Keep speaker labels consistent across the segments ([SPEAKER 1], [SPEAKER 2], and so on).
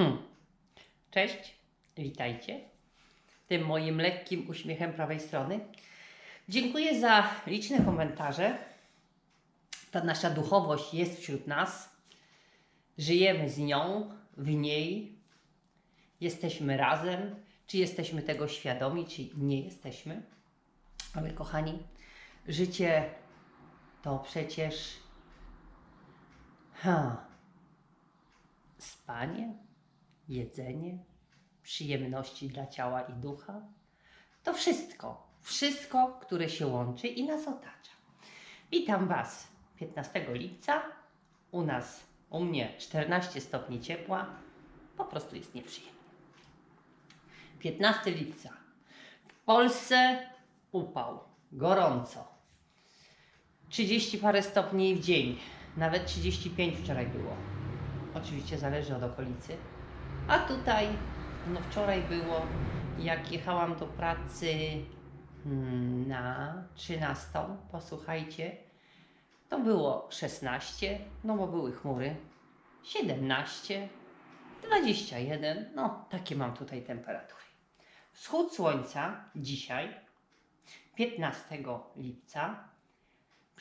[SPEAKER 1] Hmm. Cześć, witajcie. Tym moim lekkim uśmiechem prawej strony. Dziękuję za liczne komentarze. Ta nasza duchowość jest wśród nas. Żyjemy z nią, w niej. Jesteśmy razem. Czy jesteśmy tego świadomi, czy nie jesteśmy? Ale kochani, życie to przecież. Ha, spanie, jedzenie, przyjemności dla ciała i ducha. To wszystko, wszystko, które się łączy i nas otacza. Witam Was 15 lipca. U nas, u mnie 14 stopni ciepła. Po prostu jest nieprzyjemnie. 15 lipca. W Polsce upał, gorąco. 30 parę stopni w dzień, nawet 35 wczoraj było. Oczywiście zależy od okolicy. A tutaj, no wczoraj było, jak jechałam do pracy mm, na 13, posłuchajcie, to było 16, no bo były chmury, 17, 21, no takie mam tutaj temperatury. Wschód słońca dzisiaj, 15 lipca,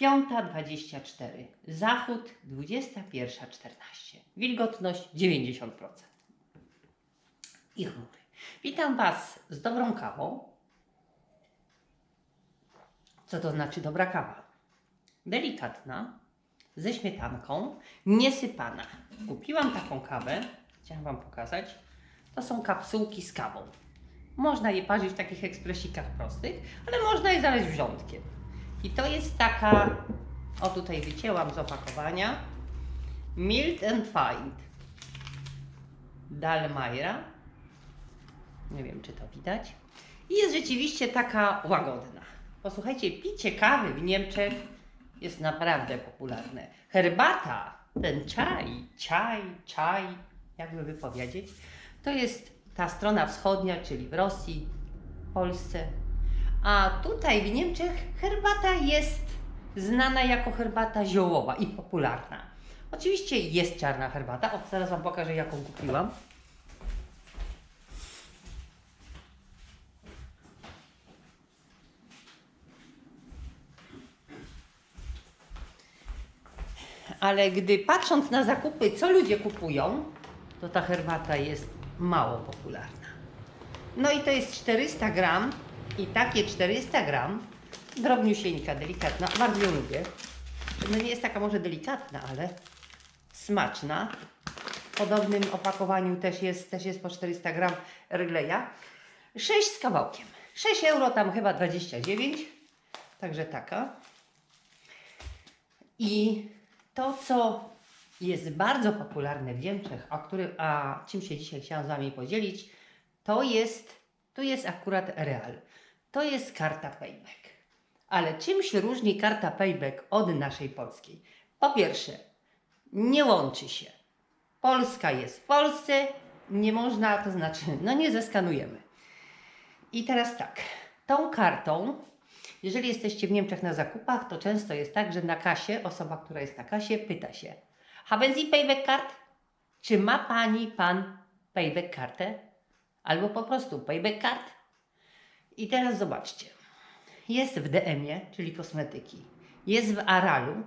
[SPEAKER 1] 5.24, zachód 21.14, wilgotność 90% i chmury. Witam Was z dobrą kawą. Co to znaczy dobra kawa? Delikatna, ze śmietanką, niesypana. Kupiłam taką kawę, chciałam Wam pokazać. To są kapsułki z kawą. Można je parzyć w takich ekspresikach prostych, ale można je zalać wrzątkiem. I to jest taka, o tutaj wycięłam z opakowania, Mild and Find Dalmaira. Nie wiem, czy to widać. I jest rzeczywiście taka łagodna. Posłuchajcie, picie kawy w Niemczech jest naprawdę popularne. Herbata, ten czaj, czaj, czaj, jakby wypowiedzieć, to jest ta strona wschodnia, czyli w Rosji, Polsce, a tutaj w Niemczech herbata jest znana jako herbata ziołowa i popularna. Oczywiście jest czarna herbata. O, zaraz Wam pokażę, jaką kupiłam. Ale gdy patrząc na zakupy, co ludzie kupują, to ta herbata jest mało popularna. No i to jest 400 gram i takie 400 gram, drobniusieńka, delikatna, bardzo ją lubię. No nie jest taka może delikatna, ale smaczna. W podobnym opakowaniu też jest, też jest po 400 gram Ergleja. 6 z kawałkiem. 6 euro, tam chyba 29. Także taka. I to, co jest bardzo popularne w Niemczech, a, który, a czym się dzisiaj chciałam z Wami podzielić, to jest, tu jest akurat Real. To jest karta Payback. Ale czym się różni karta Payback od naszej polskiej? Po pierwsze, nie łączy się. Polska jest w Polsce, nie można, to znaczy, no nie zeskanujemy. I teraz tak, tą kartą, jeżeli jesteście w Niemczech na zakupach, to często jest tak, że na kasie, osoba, która jest na kasie, pyta się, haben Sie Payback Card? Czy ma Pani, Pan Payback kartę? Albo po prostu Payback Card? I teraz zobaczcie. Jest w DM-ie, czyli kosmetyki. Jest w Aralu.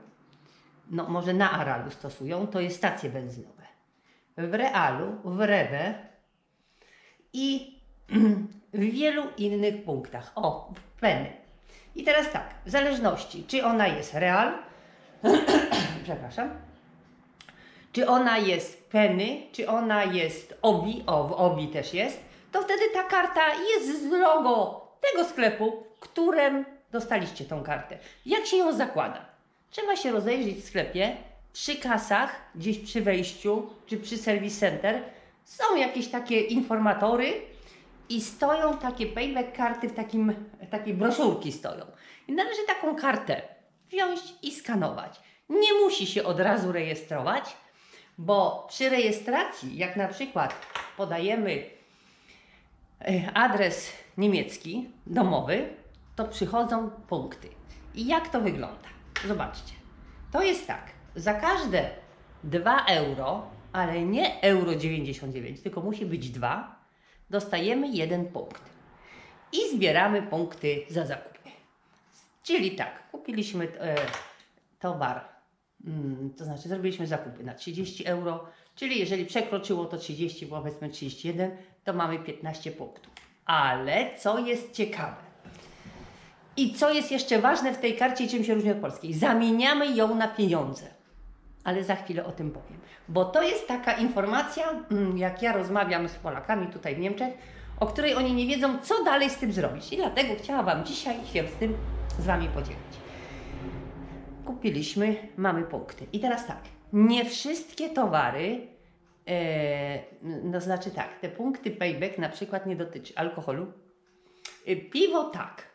[SPEAKER 1] No może na Aralu stosują, to jest stacje benzynowe. W Realu, w Rewe i w wielu innych punktach. O, w Penny. I teraz tak, w zależności, czy ona jest Real, przepraszam, czy ona jest Penny, czy ona jest Obi, o w Obi też jest, to wtedy ta karta jest z logo tego sklepu, którym dostaliście tą kartę. Jak się ją zakłada? Trzeba się rozejrzeć w sklepie, przy kasach, gdzieś przy wejściu, czy przy service center, są jakieś takie informatory i stoją takie payback karty w takim, takiej broszurki stoją. I należy taką kartę wziąć i skanować. Nie musi się od razu rejestrować, bo przy rejestracji, jak na przykład podajemy e, adres niemiecki, domowy, to przychodzą punkty. I jak to wygląda? Zobaczcie. To jest tak. Za każde 2 euro ale nie euro 99, tylko musi być dwa, dostajemy jeden punkt. I zbieramy punkty za zakupy. Czyli tak, kupiliśmy e, towar, mm, to znaczy zrobiliśmy zakupy na 30 euro, czyli jeżeli przekroczyło to 30, bo powiedzmy 31, to mamy 15 punktów. Ale co jest ciekawe i co jest jeszcze ważne w tej karcie, czym się różni od polskiej, zamieniamy ją na pieniądze. Ale za chwilę o tym powiem. Bo to jest taka informacja, mm, jak ja rozmawiam z Polakami tutaj w Niemczech, o której oni nie wiedzą, co dalej z tym zrobić. I dlatego chciałam Wam dzisiaj się z tym z Wami podzielić. Kupiliśmy, mamy punkty. I teraz tak, nie wszystkie towary, e, no znaczy tak, te punkty payback na przykład nie dotyczy alkoholu. E, piwo tak,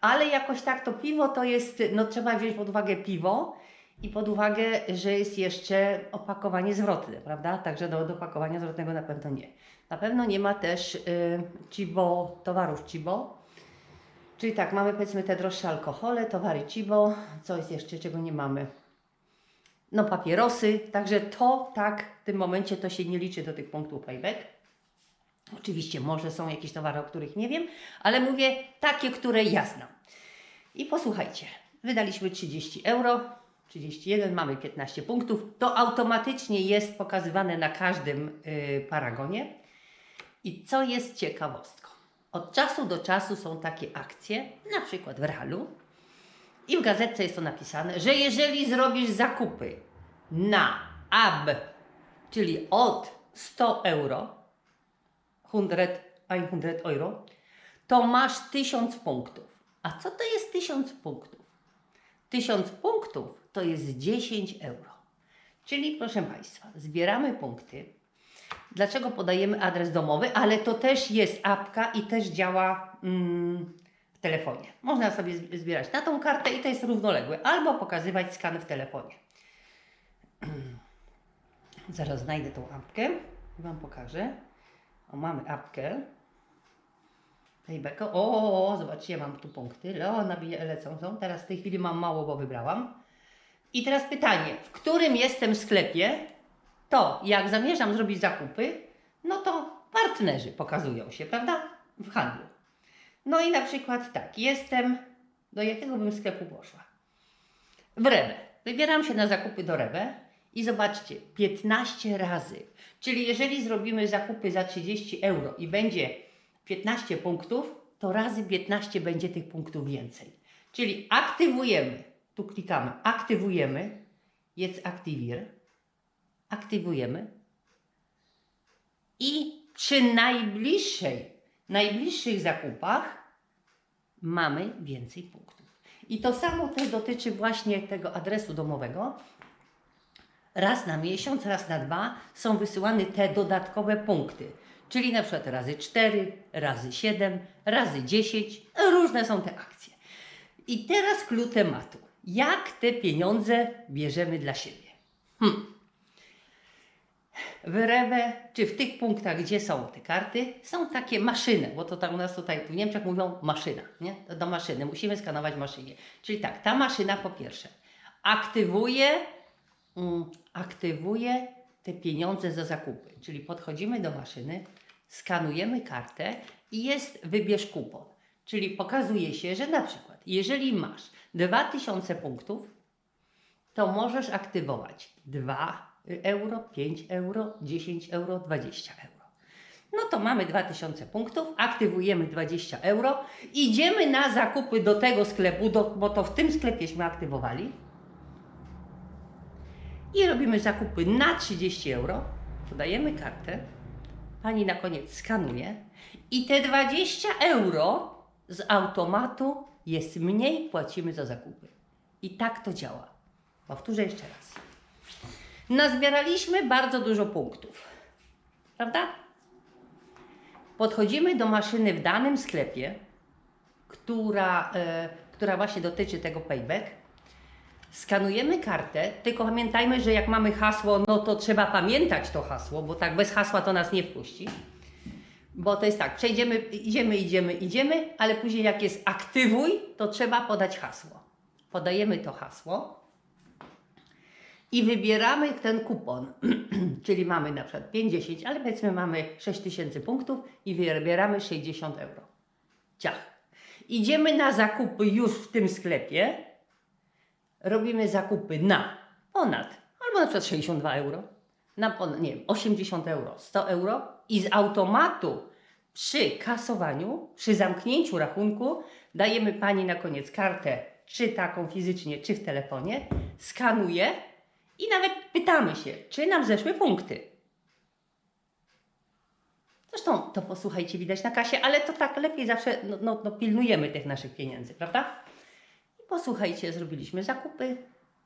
[SPEAKER 1] ale jakoś tak to piwo to jest, no trzeba wziąć pod uwagę piwo i pod uwagę, że jest jeszcze opakowanie zwrotne, prawda? Także do, do opakowania zwrotnego na pewno nie. Na pewno nie ma też y, cibo, towarów cibo. Czyli tak, mamy powiedzmy te droższe alkohole, towary cibo, co jest jeszcze, czego nie mamy? No papierosy, także to tak w tym momencie to się nie liczy do tych punktów payback. Oczywiście może są jakieś towary, o których nie wiem, ale mówię takie, które ja znam. I posłuchajcie, wydaliśmy 30 euro, 31, mamy 15 punktów. To automatycznie jest pokazywane na każdym y, paragonie. I co jest ciekawostką? Od czasu do czasu są takie akcje, na przykład w Realu, i w gazetce jest to napisane, że jeżeli zrobisz zakupy na AB, czyli od 100 euro, 100, 100 euro, to masz 1000 punktów. A co to jest 1000 punktów? 1000 punktów to jest 10 euro. Czyli proszę Państwa, zbieramy punkty. Dlaczego podajemy adres domowy? Ale to też jest apka i też działa mm, w telefonie. Można sobie zb- zbierać na tą kartę i to jest równoległe, albo pokazywać skan w telefonie. Zaraz znajdę tą apkę i Wam pokażę. O, mamy apkę. Paybacka. O, o, o, zobaczcie, mam tu punkty. Nabije, lecą są. Teraz w tej chwili mam mało, bo wybrałam. I teraz pytanie, w którym jestem sklepie, to jak zamierzam zrobić zakupy, no to partnerzy pokazują się, prawda? W handlu. No i na przykład tak, jestem, do jakiego bym sklepu poszła? W Rewe. Wybieram się na zakupy do Rewe i zobaczcie, 15 razy. Czyli jeżeli zrobimy zakupy za 30 euro i będzie 15 punktów, to razy 15 będzie tych punktów więcej. Czyli aktywujemy, tu klikamy, aktywujemy, jest aktywir, aktywujemy i przy najbliższej, najbliższych zakupach mamy więcej punktów. I to samo też dotyczy właśnie tego adresu domowego. Raz na miesiąc, raz na dwa są wysyłane te dodatkowe punkty. Czyli na przykład razy 4, razy 7, razy 10. Różne są te akcje. I teraz klucz tematu. Jak te pieniądze bierzemy dla siebie? Hmm. W Rewe, czy w tych punktach, gdzie są te karty, są takie maszyny, bo to tak u nas tutaj w Niemczech mówią maszyna, nie? Do maszyny, musimy skanować maszynie. Czyli tak, ta maszyna po pierwsze aktywuje, mm, aktywuje te pieniądze za zakupy. Czyli podchodzimy do maszyny, skanujemy kartę i jest wybierz kupon. Czyli pokazuje się, że na przykład, jeżeli masz 2000 punktów, to możesz aktywować. 2 euro, 5 euro, 10 euro, 20 euro. No to mamy 2000 punktów, aktywujemy 20 euro, idziemy na zakupy do tego sklepu, do, bo to w tym sklepieśmy aktywowali. I robimy zakupy na 30 euro, podajemy kartę, pani na koniec skanuje. I te 20 euro z automatu jest mniej, płacimy za zakupy. I tak to działa. Powtórzę jeszcze raz. Nazbieraliśmy bardzo dużo punktów. Prawda? Podchodzimy do maszyny w danym sklepie, która, e, która właśnie dotyczy tego payback. Skanujemy kartę, tylko pamiętajmy, że jak mamy hasło, no to trzeba pamiętać to hasło, bo tak bez hasła to nas nie wpuści. Bo to jest tak, przejdziemy, idziemy, idziemy, idziemy, ale później jak jest aktywuj, to trzeba podać hasło. Podajemy to hasło i wybieramy ten kupon. Czyli mamy na przykład 50, ale powiedzmy mamy 6000 punktów i wybieramy 60 euro. Ciach. Idziemy na zakupy już w tym sklepie. Robimy zakupy na ponad, albo na przykład 62 euro, na ponad, nie wiem, 80 euro, 100 euro i z automatu przy kasowaniu, przy zamknięciu rachunku dajemy pani na koniec kartę, czy taką fizycznie, czy w telefonie, skanuje i nawet pytamy się, czy nam zeszły punkty. Zresztą to posłuchajcie, widać na kasie, ale to tak lepiej zawsze no, no, no, pilnujemy tych naszych pieniędzy, prawda? I posłuchajcie, zrobiliśmy zakupy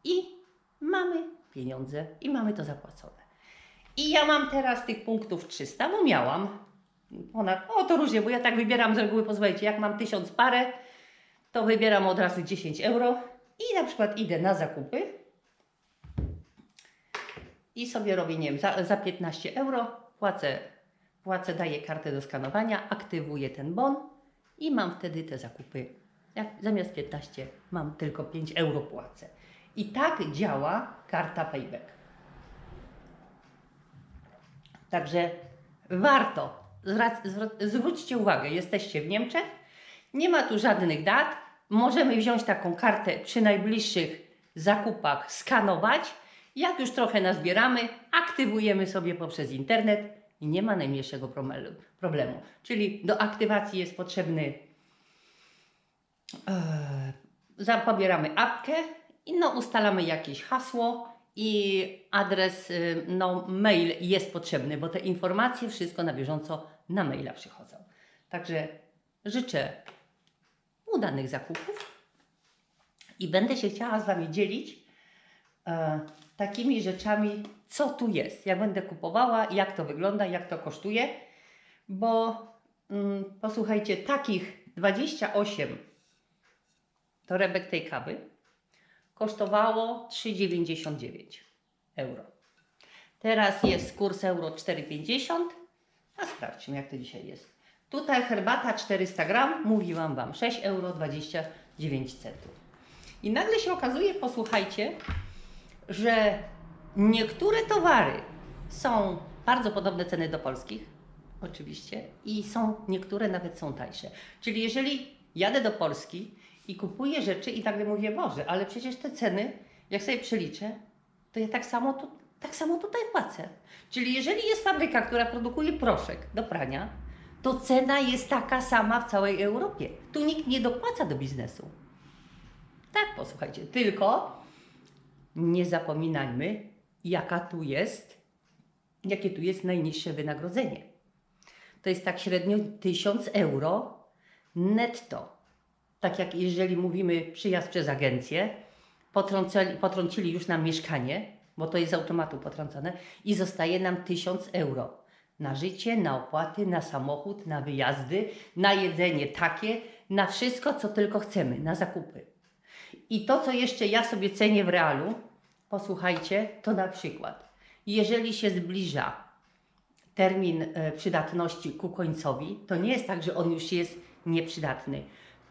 [SPEAKER 1] i mamy pieniądze i mamy to zapłacone. I ja mam teraz tych punktów 300, bo miałam ponad, o to różnie, bo ja tak wybieram z reguły, pozwólcie, jak mam 1000 parę, to wybieram od razu 10 euro i na przykład idę na zakupy i sobie robię, nie wiem, za, za 15 euro płacę, płacę, daję kartę do skanowania, aktywuję ten bon i mam wtedy te zakupy. Jak zamiast 15 mam tylko 5 euro płacę. I tak działa karta payback. Także warto, zwróćcie uwagę, jesteście w Niemczech, nie ma tu żadnych dat, możemy wziąć taką kartę przy najbliższych zakupach, skanować, jak już trochę nazbieramy, aktywujemy sobie poprzez internet i nie ma najmniejszego problemu. Czyli do aktywacji jest potrzebny, za- pobieramy apkę i no, ustalamy jakieś hasło i adres, y, no mail jest potrzebny, bo te informacje wszystko na bieżąco na maila przychodzą. Także życzę udanych zakupów i będę się chciała z Wami dzielić e, takimi rzeczami, co tu jest, jak będę kupowała, jak to wygląda, jak to kosztuje, bo mm, posłuchajcie, takich 28 torebek tej kawy kosztowało 3,99 euro. Teraz jest kurs euro 4,50, a sprawdźmy jak to dzisiaj jest. Tutaj herbata 400 gram, mówiłam Wam, 6,29 euro. I nagle się okazuje, posłuchajcie, że niektóre towary są bardzo podobne ceny do polskich, oczywiście, i są niektóre nawet są tańsze. Czyli jeżeli jadę do Polski i kupuję rzeczy i nagle mówię, Boże, ale przecież te ceny, jak sobie przeliczę, to ja tak samo, tu, tak samo tutaj płacę. Czyli jeżeli jest fabryka, która produkuje proszek do prania, to cena jest taka sama w całej Europie. Tu nikt nie dopłaca do biznesu. Tak, posłuchajcie, tylko nie zapominajmy, jaka tu jest, jakie tu jest najniższe wynagrodzenie. To jest tak średnio 1000 euro netto. Tak jak jeżeli mówimy przyjazd przez agencję, potrącili, potrącili już nam mieszkanie, bo to jest z automatu potrącone, i zostaje nam 1000 euro. Na życie, na opłaty, na samochód, na wyjazdy, na jedzenie takie, na wszystko, co tylko chcemy, na zakupy. I to, co jeszcze ja sobie cenię w realu, posłuchajcie, to na przykład, jeżeli się zbliża termin e, przydatności ku końcowi, to nie jest tak, że on już jest nieprzydatny.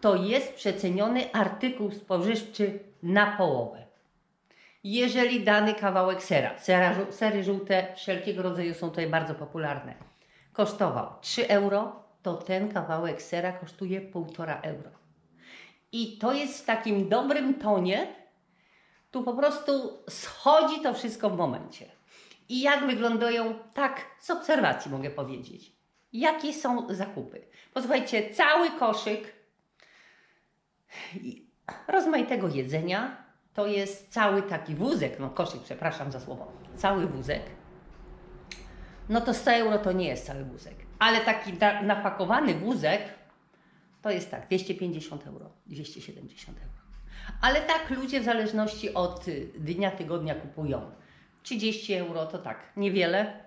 [SPEAKER 1] To jest przeceniony artykuł spożywczy na połowę. Jeżeli dany kawałek sera, sera sery żółte wszelkiego rodzaju są tutaj bardzo popularne, kosztował 3 euro, to ten kawałek sera kosztuje 1,5 euro. I to jest w takim dobrym tonie, tu po prostu schodzi to wszystko w momencie. I jak wyglądają, tak z obserwacji mogę powiedzieć. Jakie są zakupy? Posłuchajcie, cały koszyk i- rozmaitego jedzenia to jest cały taki wózek, no koszyk, przepraszam za słowo, cały wózek. No to 100 euro to nie jest cały wózek, ale taki na- napakowany wózek to jest tak, 250 euro, 270 euro. Ale tak ludzie w zależności od y, dnia, tygodnia kupują. 30 euro to tak, niewiele.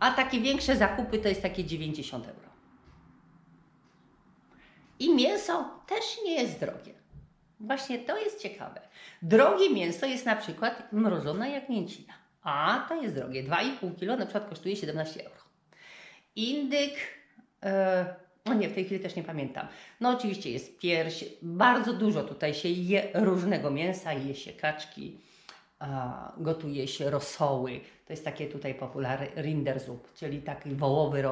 [SPEAKER 1] A takie większe zakupy to jest takie 90 euro. I mięso też nie jest drogie. Właśnie to jest ciekawe. Drogie mięso jest na przykład mrożona jagnięcina. A to jest drogie. 2,5 kg na przykład kosztuje 17 euro. Indyk, no nie, w tej chwili też nie pamiętam. No oczywiście jest pierś, bardzo dużo tutaj się je różnego mięsa, je się kaczki, gotuje się rosoły. To jest takie tutaj popularne rinderzup, czyli taki wołowy, y,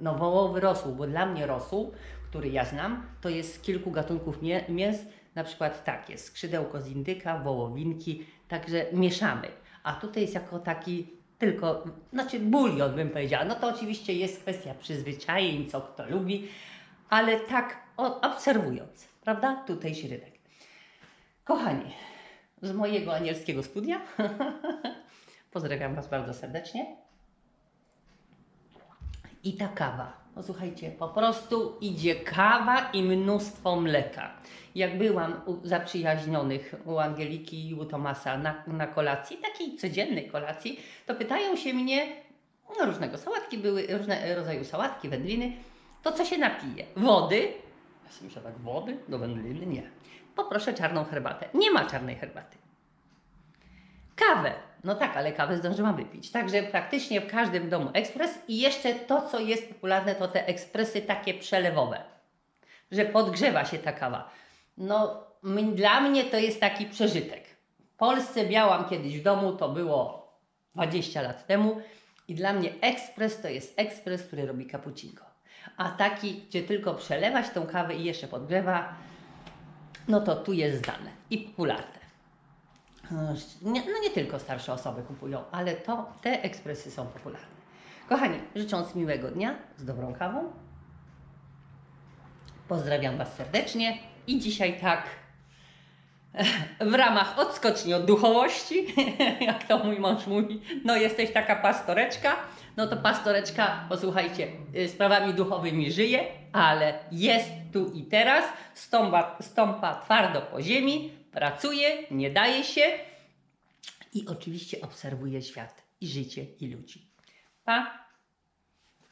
[SPEAKER 1] no wołowy rosół, bo dla mnie rosół, który ja znam, to jest z kilku gatunków mię, mięs, na przykład takie, skrzydełko z indyka, wołowinki, także mieszamy. A tutaj jest jako taki tylko, znaczy bulion bym powiedziała. No to oczywiście jest kwestia przyzwyczajeń, co kto lubi, ale tak obserwując, prawda? Tutejszy rynek. Kochani, z mojego anielskiego studia pozdrawiam Was bardzo serdecznie. I ta kawa. No słuchajcie, po prostu idzie kawa i mnóstwo mleka. Jak byłam u zaprzyjaźnionych u Angeliki i u Tomasa na, na kolacji, takiej codziennej kolacji, to pytają się mnie, no różnego sałatki były, różne rodzaju sałatki, wędliny, to co się napije? Wody? Ja sobie myślę tak, wody do wędliny? Nie. Poproszę czarną herbatę. Nie ma czarnej herbaty. Kawę. No tak, ale kawę zdążyłam wypić. Także praktycznie w każdym domu ekspres i jeszcze to, co jest popularne, to te ekspresy takie przelewowe, że podgrzewa się ta kawa. No, dla mnie to jest taki przeżytek. W Polsce miałam kiedyś w domu, to było 20 lat temu i dla mnie ekspres to jest ekspres, który robi cappuccino. A taki, gdzie tylko przelewać tą kawę i jeszcze podgrzewa, no to tu jest zdane i popularne. Nie, no nie tylko starsze osoby kupują, ale to te ekspresy są popularne. Kochani, życząc miłego dnia z dobrą kawą, pozdrawiam Was serdecznie i dzisiaj tak w ramach odskoczni od duchowości, jak to mój mąż mówi, no jesteś taka pastoreczka, no to pastoreczka, posłuchajcie, y, sprawami duchowymi żyje, ale jest tu i teraz, stąpa, stąpa twardo po ziemi, pracuje, nie daje się i oczywiście obserwuje świat i życie i ludzi. Pa,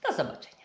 [SPEAKER 1] do zobaczenia.